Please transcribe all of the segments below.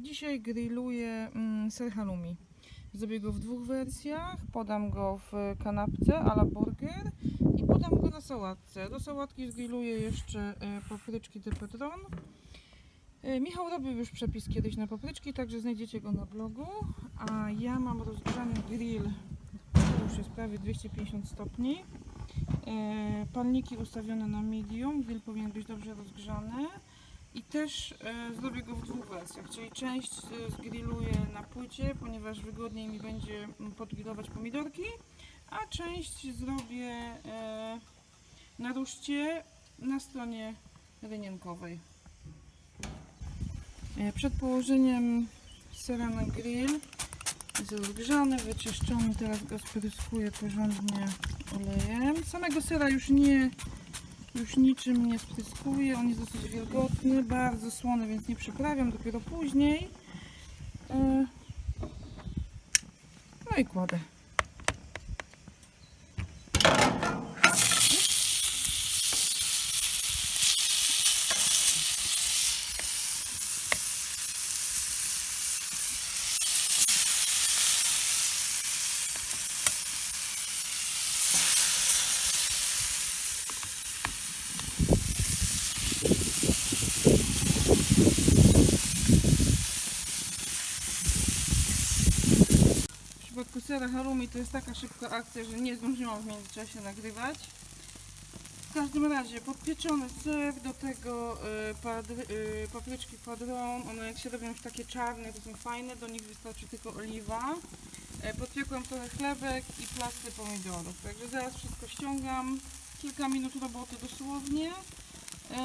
Dzisiaj grilluję mm, ser halloumi. Zrobię go w dwóch wersjach. Podam go w kanapce a la burger i podam go na sałatce. Do sałatki zgrilluję jeszcze e, papryczki de Petron. E, Michał robił już przepis kiedyś na papryczki, także znajdziecie go na blogu. A ja mam rozgrzany grill, to już jest prawie 250 stopni. E, Palniki ustawione na medium, grill powinien być dobrze rozgrzany. I też e, zrobię go w dwóch wersjach, czyli część e, zgrilluję na płycie, ponieważ wygodniej mi będzie mm, podgrillować pomidorki, a część zrobię e, na ruszcie na stronie rynienkowej. Przed położeniem sera na grill jest rozgrzany, wyczyszczony, teraz go spryskuję porządnie olejem. Samego sera już nie już niczym nie spryskuję, on jest dosyć wilgotny, bardzo słony, więc nie przyprawiam, dopiero później. E, No i kładę. W przypadku sera halloumi to jest taka szybka akcja, że nie zdążyłam w międzyczasie nagrywać. W każdym razie podpieczony ser, do tego y, y, papryczki padron, one jak się robią już takie czarne, to są fajne, do nich wystarczy tylko oliwa. E, podpiekłam trochę chlebek i plasty pomidorów, także zaraz wszystko ściągam. Kilka minut roboty dosłownie. E,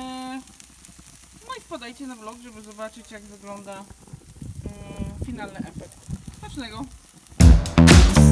no i wpadajcie na vlog, żeby zobaczyć jak wygląda y, finalny efekt. Smacznego! Thank